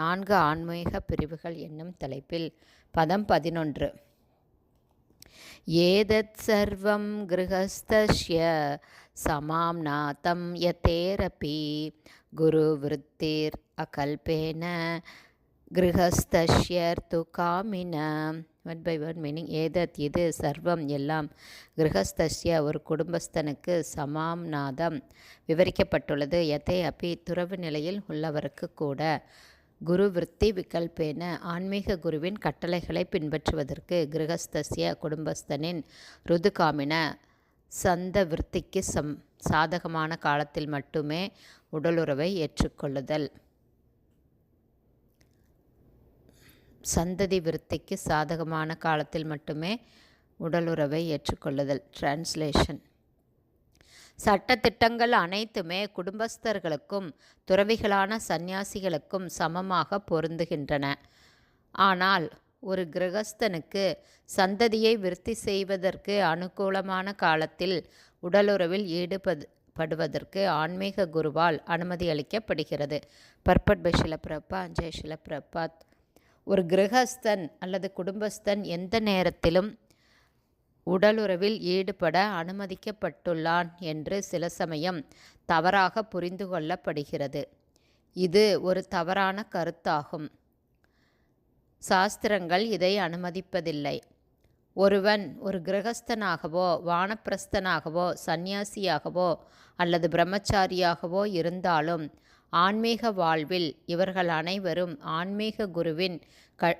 நான்கு ஆன்மீக பிரிவுகள் என்னும் தலைப்பில். பதம் பதினொன்று. ஏதத் சர்வம் கிருஹஸ்தஸ்ய சமாம் நாதம் யதேரபி குரு விருத்திர் அகல்பேன கிருஹஸ்தஸ்யர்த்து காமின. ஒன் பை ஒன் மீனிங் ஏதத் இது சர்வம் எல்லாம் கிரகஸ்தஸ்ய ஒரு குடும்பஸ்தனுக்கு சமாம் நாதம். விவரிக்கப்பட்டுள்ளது எதை அப்பி துறவு நிலையில் உள்ளவருக்கு கூட. குரு விற்பி விகல்பேன ஆன்மீக குருவின் கட்டளைகளை பின்பற்றுவதற்கு கிரகஸ்தசிய குடும்பஸ்தனின் ருதுகாமின சந்த விற்த்திக்கு சம் சாதகமான காலத்தில் மட்டுமே உடலுறவை ஏற்றுக்கொள்ளுதல். சந்ததி விருத்திக்கு சாதகமான காலத்தில் மட்டுமே உடலுறவை ஏற்றுக்கொள்ளுதல். டிரான்ஸ்லேஷன் சட்டத்திட்டங்கள் அனைத்துமே குடும்பஸ்தர்களுக்கும் துறவிகளான சந்நியாசிகளுக்கும் சமமாக பொருந்துகின்றன. ஆனால் ஒரு கிரகஸ்தனுக்கு சந்ததியை விருத்தி செய்வதற்கு அனுகூலமான காலத்தில் உடலுறவில் ஈடுபது படுவதற்கு ஆன்மீக குருவால் அனுமதி அளிக்கப்படுகிறது. பர்பட் பை ஷிலப்பிரப்பா ஜெய் ஷிலப்பிரபாத் ஒரு கிரகஸ்தன் அல்லது குடும்பஸ்தன் எந்த நேரத்திலும் உடலுறவில் ஈடுபட அனுமதிக்கப்பட்டுள்ளான் என்று சில சமயம் தவறாக புரிந்து கொள்ளப்படுகிறது. இது ஒரு தவறான கருத்தாகும். சாஸ்திரங்கள் இதை அனுமதிப்பதில்லை. ஒருவன் ஒரு கிரகஸ்தனாகவோ வானப்பிரஸ்தனாகவோ சந்நியாசியாகவோ அல்லது பிரம்மச்சாரியாகவோ இருந்தாலும் ஆன்மீக வாழ்வில் இவர்கள் அனைவரும் ஆன்மீக குருவின் க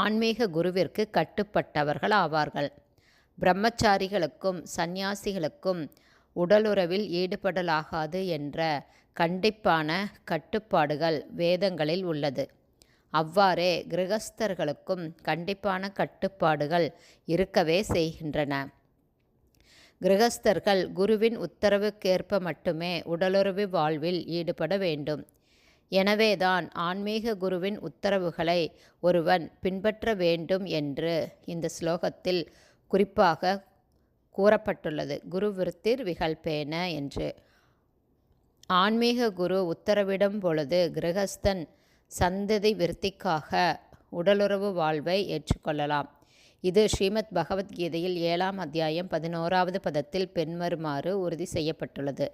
ஆன்மீக குருவிற்கு கட்டுப்பட்டவர்கள் ஆவார்கள். பிரம்மச்சாரிகளுக்கும் சந்நியாசிகளுக்கும் உடலுறவில் ஈடுபடலாகாது என்ற கண்டிப்பான கட்டுப்பாடுகள் வேதங்களில் உள்ளது. அவ்வாறே கிரகஸ்தர்களுக்கும் கண்டிப்பான கட்டுப்பாடுகள் இருக்கவே செய்கின்றன. கிரகஸ்தர்கள் குருவின் உத்தரவுக்கேற்ப மட்டுமே உடலுறவு வாழ்வில் ஈடுபட வேண்டும். எனவேதான் ஆன்மீக குருவின் உத்தரவுகளை ஒருவன் பின்பற்ற வேண்டும் என்று இந்த ஸ்லோகத்தில் குறிப்பாக கூறப்பட்டுள்ளது. குரு விருத்திர் விகல்பேன என்று. ஆன்மீக குரு உத்தரவிடும் பொழுது கிரகஸ்தன் சந்ததி விருத்திக்காக உடலுறவு வாழ்வை ஏற்றுக்கொள்ளலாம். இது ஸ்ரீமத் பகவத்கீதையில் ஏழாம் அத்தியாயம் பதினோராவது பதத்தில் பின்வருமாறு உறுதி செய்யப்பட்டுள்ளது.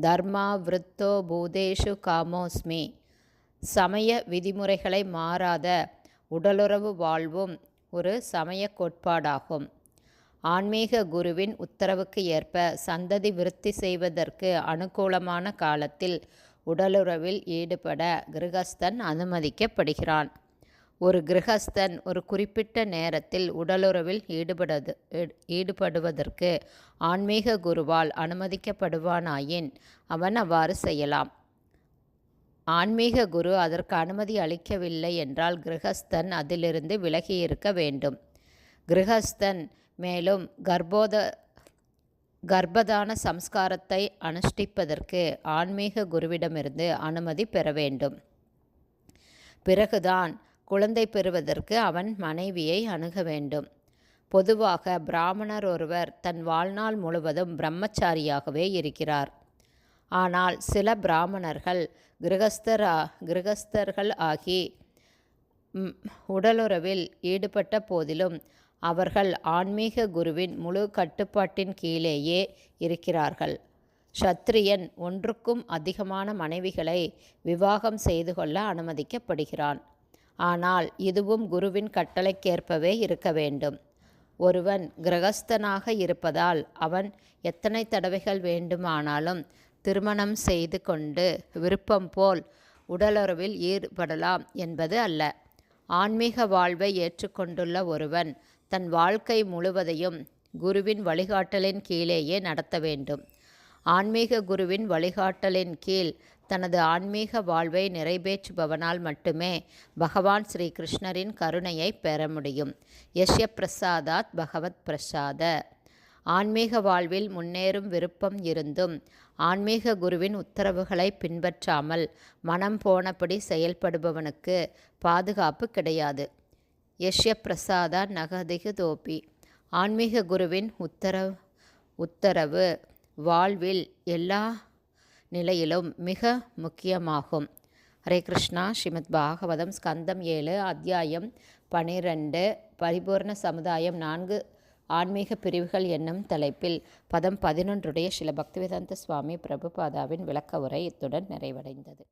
தர்மா விருத்தோ பூதேஷு காமோஸ்மி. சமய விதிமுறைகளை மாறாத உடலுறவு வாழ்வும் ஒரு சமய கோட்பாடாகும். ஆன்மீக குருவின் உத்தரவுக்கு ஏற்ப சந்ததி விருத்தி செய்வதற்கு அனுகூலமான காலத்தில் உடலுறவில் ஈடுபட கிரகஸ்தன் அனுமதிக்கப்படுகிறான். ஒரு கிரகஸ்தன் ஒரு குறிப்பிட்ட நேரத்தில் உடலுறவில் ஈடுபடுவது ஈடுபடுவதற்கு ஆன்மீக குருவால் அனுமதிக்கப்படுவானாயின் அவன் அவ்வாறு செய்யலாம். ஆன்மீக குரு அதற்கு அனுமதி அளிக்கவில்லை என்றால் கிரகஸ்தன் அதிலிருந்து விலகி இருக்க வேண்டும். கிரகஸ்தன் மேலும் கர்ப்போத கர்ப்பதான சம்ஸ்காரத்தை அனுஷ்டிப்பதற்கு ஆன்மீக குருவிடமிருந்து அனுமதி பெற வேண்டும். பிறகுதான் குழந்தை பெறுவதற்கு அவன் மனைவியை அணுக வேண்டும். பொதுவாக பிராமணர் ஒருவர் தன் வாழ்நாள் முழுவதும் பிரம்மச்சாரியாகவே இருக்கிறார். ஆனால் சில பிராமணர்கள் கிரகஸ்தரா கிரகஸ்தர்கள் ஆகி உடலுறவில் ஈடுபட்ட போதிலும் அவர்கள் ஆன்மீக குருவின் முழு கட்டுப்பாட்டின் கீழேயே இருக்கிறார்கள். சத்திரியன் ஒன்றுக்கும் அதிகமான மனைவிகளை விவாகம் செய்து கொள்ள அனுமதிக்கப்படுகிறான். ஆனால் இதுவும் குருவின் கட்டளைக்கேற்பவே இருக்க வேண்டும். ஒருவன் கிரகஸ்தனாக இருப்பதால் அவன் எத்தனை தடவைகள் வேண்டுமானாலும் திருமணம் செய்து கொண்டு விருப்பம் போல் உடலுறவில் ஈடுபடலாம் என்பது அல்ல. ஆன்மீக வாழ்வை ஏற்றுக்கொண்டுள்ள ஒருவன் தன் வாழ்க்கை முழுவதையும் குருவின் வழிகாட்டலின் கீழேயே நடத்த வேண்டும். ஆன்மீக குருவின் வழிகாட்டலின் கீழ் தனது ஆன்மீக வாழ்வை நிறைவேற்றுபவனால் மட்டுமே பகவான் ஸ்ரீ கிருஷ்ணரின் கருணையை பெற முடியும். யஷ்ய பிரசாதாத் பகவத் பிரசாத. ஆன்மீக வாழ்வில் முன்னேறும் விருப்பம் இருந்தும் ஆன்மீக குருவின் உத்தரவுகளை பின்பற்றாமல் மனம் போனபடி செயல்படுபவனுக்கு பாதுகாப்பு கிடையாது. யஷ்ய பிரசாதா நகதிகு தோப்பி ஆன்மீக குருவின் உத்தரவு உத்தரவு வாழ்வில் எல்லா நிலையிலும் மிக முக்கியமாகும். ஹரே கிருஷ்ணா. ஸ்ரீமத் பாகவதம் ஸ்கந்தம் ஏழு அத்தியாயம் பனிரெண்டு பரிபூர்ண சமுதாயம் நான்கு ஆன்மீக பிரிவுகள் என்னும் தலைப்பில் பதம் பதினொன்றுடைய சில பக்திவேதாந்த சுவாமி பிரபுபாதாவின் விளக்க உரை இத்துடன் நிறைவடைந்தது.